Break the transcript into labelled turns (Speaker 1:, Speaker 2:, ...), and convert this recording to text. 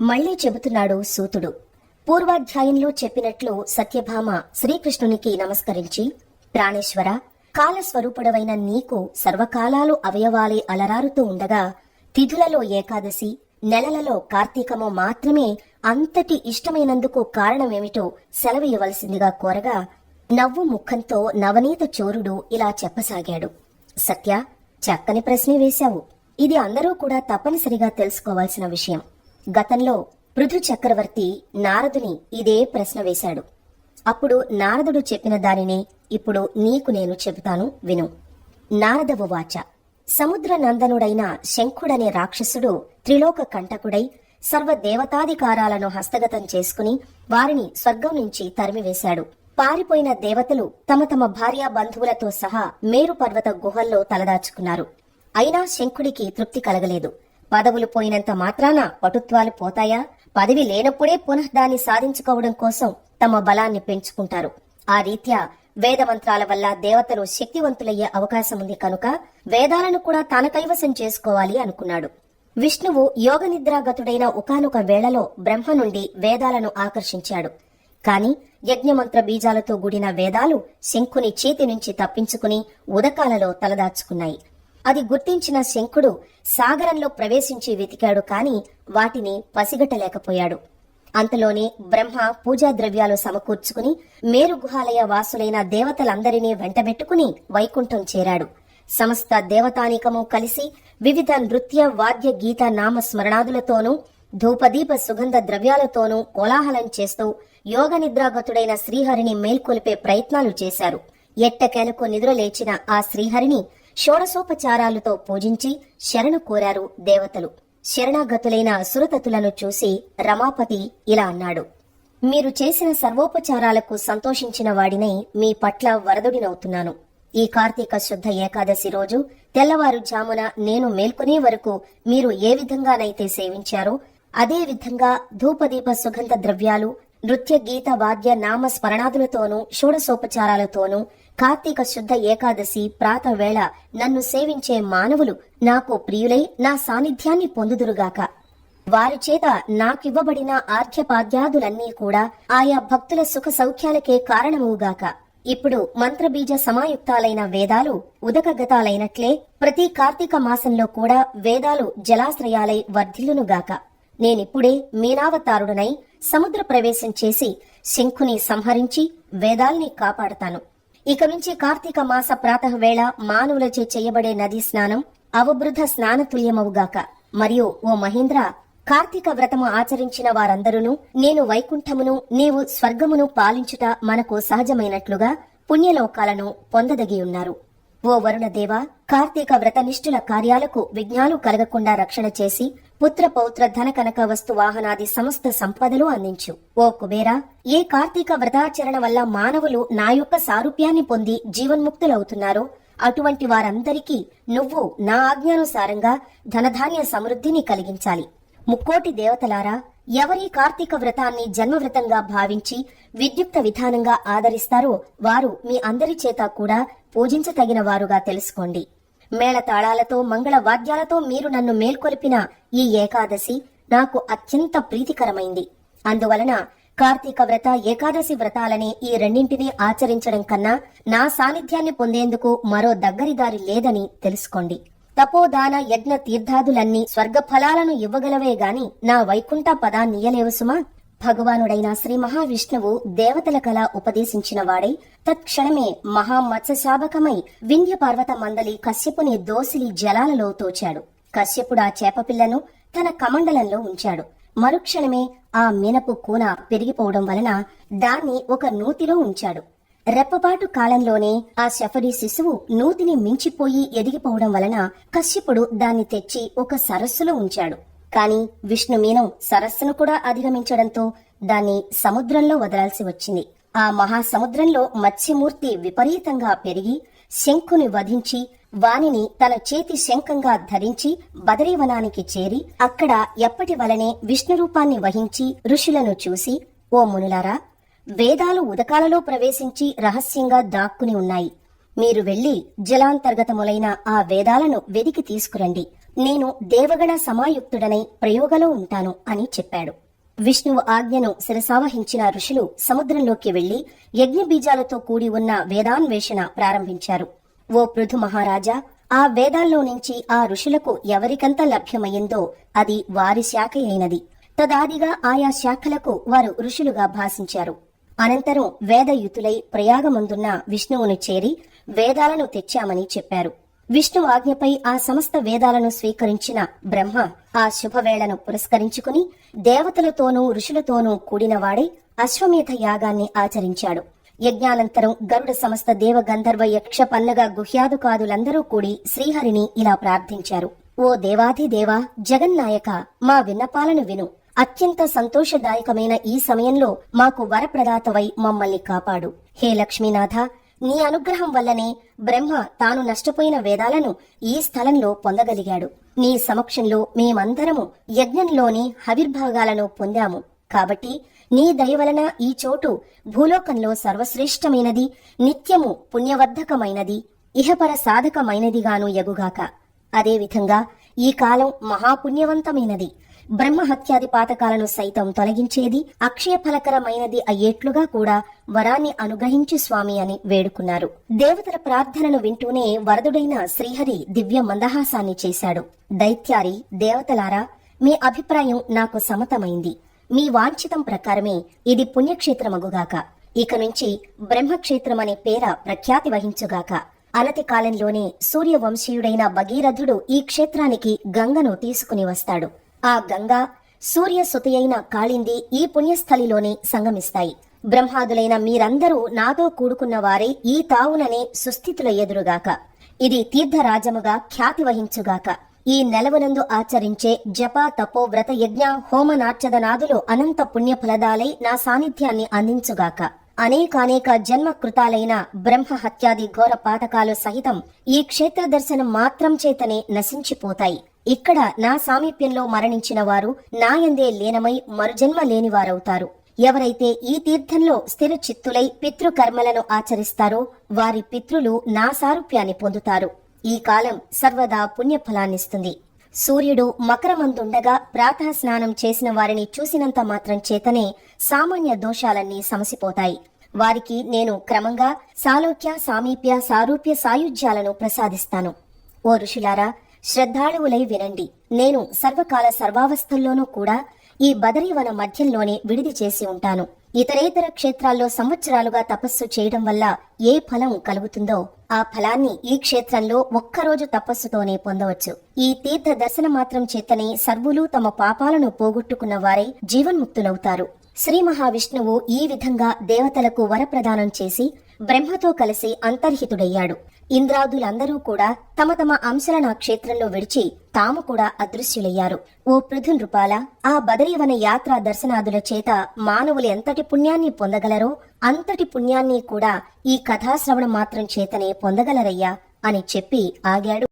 Speaker 1: మళ్ళీ చెబుతున్నాడు సూతుడు. పూర్వాధ్యాయంలో చెప్పినట్లు సత్యభామ శ్రీకృష్ణునికి నమస్కరించి ప్రాణేశ్వర కాలస్వరూపుడవైన నీకు సర్వకాలాలు అవయవాలే అలరారుతూ ఉండగా తిథులలో ఏకాదశి నెలలలో కార్తీకము మాత్రమే అంతటి ఇష్టమైనందుకు కారణమేమిటో సెలవియ్యవలసిందిగా కోరగా నవ్వు ముఖంతో నవనీత చోరుడు ఇలా చెప్పసాగాడు. సత్య చక్కని ప్రశ్నే వేశావు. ఇది అందరూ కూడా తప్పనిసరిగా తెలుసుకోవాల్సిన విషయం. గతంలో పృథు చక్రవర్తి నారదుని ఇదే ప్రశ్న వేశాడు. అప్పుడు నారదుడు చెప్పిన దానినే ఇప్పుడు నీకు నేను చెబుతాను విను. నారదవు వాచ. సముద్ర నందనుడైన శంఖుడనే రాక్షసుడు త్రిలోక కంటకుడై సర్వ దేవతాధికారాలను హస్తగతం చేసుకుని వారిని స్వర్గం నుంచి తరిమివేశాడు. పారిపోయిన దేవతలు తమ తమ భార్యా బంధువులతో సహా మేరు పర్వత గుహల్లో తలదాచుకున్నారు. అయినా శంఖుడికి తృప్తి కలగలేదు. పదవులు పోయినంత మాత్రాన పటుత్వాలు పోతాయా? పదవి లేనప్పుడే పునః దాన్ని సాధించుకోవడం కోసం తమ బలాన్ని పెంచుకుంటారు. ఆ రీత్యా వేద మంత్రాల వల్ల దేవతలు శక్తివంతులయ్యే అవకాశం ఉంది కనుక వేదాలను కూడా తన కైవసం చేసుకోవాలి అనుకున్నాడు. విష్ణువు యోగ నిద్రాగతుడైన ఒకానొక వేళలో బ్రహ్మ నుండి వేదాలను ఆకర్షించాడు. కాని యజ్ఞమంత్ర బీజాలతో కూడిన వేదాలు శంఖుని చేతి నుంచి తప్పించుకుని ఉదకాలలో తలదాచుకున్నాయి. అది గుర్తించిన శంఖుడు సాగరంలో ప్రవేశించి వెతికాడు కాని వాటిని పసిగట్టలేకపోయాడు. అంతలోనే బ్రహ్మ పూజా ద్రవ్యాలు సమకూర్చుకుని మేరు గుహాలయ వాసులైన దేవతలందరినీ వెంటబెట్టుకుని వైకుంఠం చేరాడు. సమస్త దేవతానికము కలిసి వివిధ నృత్య వాద్య గీత నామ స్మరణాదులతోనూ ధూపదీప సుగంధ ద్రవ్యాలతోనూ కోలాహలం చేస్తూ యోగ నిద్రాగతుడైన శ్రీహరిని మేల్కొలిపే ప్రయత్నాలు చేశారు. ఎట్టకేలకు నిద్రలేచిన ఆ శ్రీహరిని షోడసోపచారాలతో పూజించి శరణు కోరారు దేవతలు. శరణాగతులైన సురతతులను చూసి రమాపతి ఇలా అన్నాడు. మీరు చేసిన సర్వోపచారాలకు సంతోషించిన వాడినై మీ పట్ల వరదుడినవుతున్నాను. ఈ కార్తీక శుద్ధ ఏకాదశి రోజు తెల్లవారుజామున నేను మేల్కొనే వరకు మీరు ఏ విధంగానైతే సేవించారో అదే విధంగా ధూపదీప సుగంధ ద్రవ్యాలు నృత్య గీత వాద్య నామ స్మరణాదులతోనూ షోడసోపచారాలతోనూ కార్తీక శుద్ధ ఏకాదశి ప్రాతవేళ నన్ను సేవించే మానవులు నాకు ప్రియులై నా సాన్నిధ్యాన్ని పొందుదురుగాక. వారి చేత నాకివ్వబడిన ఆర్ఘ్యపాద్యాదులన్నీ కూడా ఆయా భక్తుల సుఖ సౌఖ్యాలకే కారణమవుగాక. ఇప్పుడు మంత్రబీజ సమాయుక్తాలైన వేదాలు ఉదకగతాలైనట్లే ప్రతి కార్తీక మాసంలో కూడా వేదాలు జలాశ్రయాలై వర్ధిల్లునుగాక. నేనిప్పుడే మీనావతారుడనై సముద్ర ప్రవేశం చేసి శంఖుని సంహరించి వేదాల్ని కాపాడతాను. ఇక నుంచి కార్తీక మాస ప్రాతః వేళ మానవులచే చేయబడే నదీ స్నానం అవబృధ స్నానతుల్యమవుగాక. మరియు ఓ మహేంద్ర కార్తీక వ్రతము ఆచరించిన వారందరూ నేను వైకుంఠమును నీవు స్వర్గమును పాలించుట మనకు సహజమైనట్లుగా పుణ్యలోకాలను పొందదగి ఉన్నారు ఓ వరుణదేవ కార్తీక వ్రతనిష్ఠుల కార్యాలకు విఘ్నాలు కలగకుండా రక్షణ చేసి పుత్ర పౌత్ర ధన కనక వస్తు వాహనాది సమస్త సంపదలు అందించు. ఓ కుబేరా ఏ కార్తీక వ్రతాచరణ వల్ల మానవులు నా యొక్క సారూప్యాన్ని పొంది జీవన్ముక్తులవుతున్నారో అటువంటి వారందరికీ నువ్వు నా ఆజ్ఞానుసారంగా ధనధాన్య సమృద్ధిని కలిగించాలి. ముక్కోటి దేవతలారా ఎవరి కార్తీక వ్రతాన్ని జన్మవ్రతంగా భావించి విద్యుక్త విధానంగా ఆదరిస్తారో వారు మీ అందరి చేత కూడా పూజించతగిన వారుగా తెలుసుకోండి. మేళతాళాలతో మంగళ వాద్యాలతో మీరు నన్ను మేల్కొల్పిన ఈ ఏకాదశి నాకు అత్యంత ప్రీతికరమైంది. అందువలన కార్తీక వ్రత ఏకాదశి వ్రతాలనే ఈ రెండింటినీ ఆచరించడం కన్నా నా సాన్నిధ్యాన్ని పొందేందుకు మరో దగ్గరిదారి లేదని తెలుసుకోండి. తపోదాన యజ్ఞ తీర్థాదులన్నీ స్వర్గ ఫలాలను ఇవ్వగలవే గాని నా వైకుంఠ పదాన్నియలేవు సుమా. భగవానుడైన శ్రీ మహావిష్ణువు దేవతల కళ ఉపదేశించిన వాడై తత్క్షణమే మహామత్స్యశాబకమై వింధ్య పర్వత మందలి కశ్యపుని దోసిలి జలాలలో తోచాడు. కశ్యపుడా చేపపిల్లను తన కమండలంలో ఉంచాడు. మరుక్షణమే ఆ మినపు కూన పెరిగిపోవడం వలన దాన్ని ఒక నూతిలో ఉంచాడు. రెప్పపాటు కాలంలోనే ఆ శఫరి శిశువు నూతిని మించిపోయి ఎదిగిపోవడం వలన కశ్యపుడు దాన్ని తెచ్చి ఒక సరస్సులో ఉంచాడు. కాని విష్ణుమీనం సరస్సును కూడా అధిగమించడంతో దాన్ని సముద్రంలో వదలాల్సి వచ్చింది. ఆ మహాసముద్రంలో మత్స్యమూర్తి విపరీతంగా పెరిగి శంఖుని వధించి వానిని తన చేతి శంఖంగా ధరించి బదరీవనానికి చేరి అక్కడ ఎప్పటి వలనే విష్ణు రూపాన్ని వహించి ఋషులను చూసి ఓ మునులారా వేదాలు ఉదకాలలో ప్రవేశించి రహస్యంగా దాక్కుని ఉన్నాయి. మీరు వెళ్ళి జలాంతర్గతములైన ఆ వేదాలను వెదికి తీసుకురండి. నేను దేవగణ సమాయుక్తుడనై ప్రయోగలో ఉంటాను అని చెప్పాడు. విష్ణువు ఆజ్ఞను శిరసావహించిన ఋషులు సముద్రంలోకి వెళ్ళి యజ్ఞ బీజాలతో కూడి ఉన్న వేదాన్వేషణ ప్రారంభించారు. ఓ పృథు మహారాజా ఆ వేదాల్లో నుంచి ఆ ఋషులకు ఎవరికంత లభ్యమయ్యిందో అది వారి శాఖ అయినది. తదాదిగా ఆయా శాఖలకు వారు ఋషులుగా భాషించారు. అనంతరం వేదయుతులై ప్రయాగమందున్న విష్ణువును చేరి వేదాలను తెచ్చామని చెప్పారు. విష్ణు ఆజ్ఞపై ఆ సమస్త వేదాలను స్వీకరించిన బ్రహ్మ ఆ శుభవేళను పురస్కరించుకుని దేవతలతోనూ ఋషులతోనూ కూడినవాడై అశ్వమేధ యాగాన్ని ఆచరించాడు. యజ్ఞానంతరం గరుడ సమస్త దేవ గంధర్వ యక్ష పన్నగ గుహ్యాదుకాదులందరూ కూడి శ్రీహరిని ఇలా ప్రార్థించారు. ఓ దేవాధిదేవా జగన్నాయక మా విన్నపాలను విను. అత్యంత సంతోషదాయకమైన ఈ సమయంలో మాకు వరప్రదాతవై మమ్మల్ని కాపాడు. హే లక్ష్మీనాథ నీ అనుగ్రహం వల్లనే బ్రహ్మ తాను నష్టపోయిన వేదాలను ఈ స్థలంలో పొందగలిగాడు. నీ సమక్షంలో మేమందరము యజ్ఞంలోని హవిర్భాగాలను పొందాము. కాబట్టి నీ దయ వలన ఈ చోటు భూలోకంలో సర్వశ్రేష్టమైనది నిత్యము పుణ్యవర్ధకమైనది ఇహపర సాధకమైనదిగాను యగుగాక అదేవిధంగా ఈ కాలం మహాపుణ్యవంతమైనది. బ్రహ్మహత్యాది పాతకాలను సైతం తొలగించేది అక్షయ ఫలకరమైనది అయ్యేట్లుగా కూడా వరాన్ని అనుగ్రహించు స్వామి అని వేడుకున్నారు. దేవతల ప్రార్థనను వింటూనే వరదుడైన శ్రీహరి దివ్య మందహాసాన్ని చేశాడు. దైత్యారి దేవతలారా మీ అభిప్రాయం నాకు సమతమైంది. మీ వాంఛితం ప్రకారమే ఇది పుణ్యక్షేత్రమగుగాక. ఇక నుంచి బ్రహ్మక్షేత్రమనే పేర ప్రఖ్యాతి వహించుగాక. అనతి కాలంలోనే సూర్యవంశీయుడైన భగీరథుడు ఈ క్షేత్రానికి గంగను తీసుకుని వస్తాడు. ఆ గంగా సూర్య సుతయైన కాళింది ఈ పుణ్యస్థలిలోనే సంగమిస్తాయి. బ్రహ్మాదులైన మీరందరూ నాతో కూడుకున్న వారే ఈ తావుననే సుస్థితుల ఎదురుగాక. ఇది తీర్థరాజముగా ఖ్యాతి వహించుగాక. ఈ నెలవనందు ఆచరించే జప తపో వ్రత యజ్ఞ హోమనార్చదనాదులు అనంత పుణ్య ఫలదాలై నా సాన్నిధ్యాన్ని అందించుగాక. అనేకానేక జన్మ కృతాలైన బ్రహ్మ హత్యాది ఘోర పాతకాలు సహితం ఈ క్షేత్ర దర్శనం మాత్రం చేతనే నశించిపోతాయి. ఇక్కడ నా సామీప్యంలో మరణించిన వారు నాయందే లీనమై మరుజన్మ లేనివారవుతారు. ఎవరైతే ఈ తీర్థంలో స్థిర చిత్తులై పితృకర్మలను ఆచరిస్తారో వారి పితృలు నా సారూప్యాన్ని పొందుతారు. ఈ కాలం సర్వదా పుణ్యఫలాన్నిస్తుంది. సూర్యుడు మకరమందుండగా ప్రాతః స్నానం చేసిన వారిని చూసినంత మాత్రం చేతనే సామాన్య దోషాలన్నీ సమసిపోతాయి. వారికి నేను క్రమంగా సాలోక్య సామీప్య సారూప్య సాయుధ్యాలను ప్రసాదిస్తాను. ఓ ఋషులారా శ్రద్ధాళువులై వినండి. నేను సర్వకాల సర్వావస్థల్లోనూ కూడా ఈ బదరీవన మధ్యంలోనే విడిది చేసి ఉంటాను. ఇతరేతర క్షేత్రాల్లో సంవత్సరాలుగా తపస్సు చేయడం వల్ల ఏ ఫలం కలుగుతుందో ఆ ఫలాన్ని ఈ క్షేత్రంలో ఒక్కరోజు తపస్సుతోనే పొందవచ్చు. ఈ తీర్థ దర్శన మాత్రం చేతనే సర్వులు తమ పాపాలను పోగొట్టుకున్న వారై జీవన్ముక్తులవుతారు. శ్రీ మహావిష్ణువు ఈ విధంగా దేవతలకు వరప్రదానం చేసి బ్రహ్మతో కలిసి అంతర్హితుడయ్యాడు. ఇంద్రాదులందరూ కూడా తమ తమ అంశాలను ఆ క్షేత్రంలో విడిచి తాము కూడా అదృశ్యులయ్యారు. ఓ పృథునృపాల ఆ బదరీవన యాత్ర దర్శనాదుల చేత మానవులు ఎంతటి పుణ్యాన్ని పొందగలరో అంతటి పుణ్యాన్ని కూడా ఈ కథాశ్రవణం మాత్రం చేతనే పొందగలరయ్యా అని చెప్పి ఆగాడు.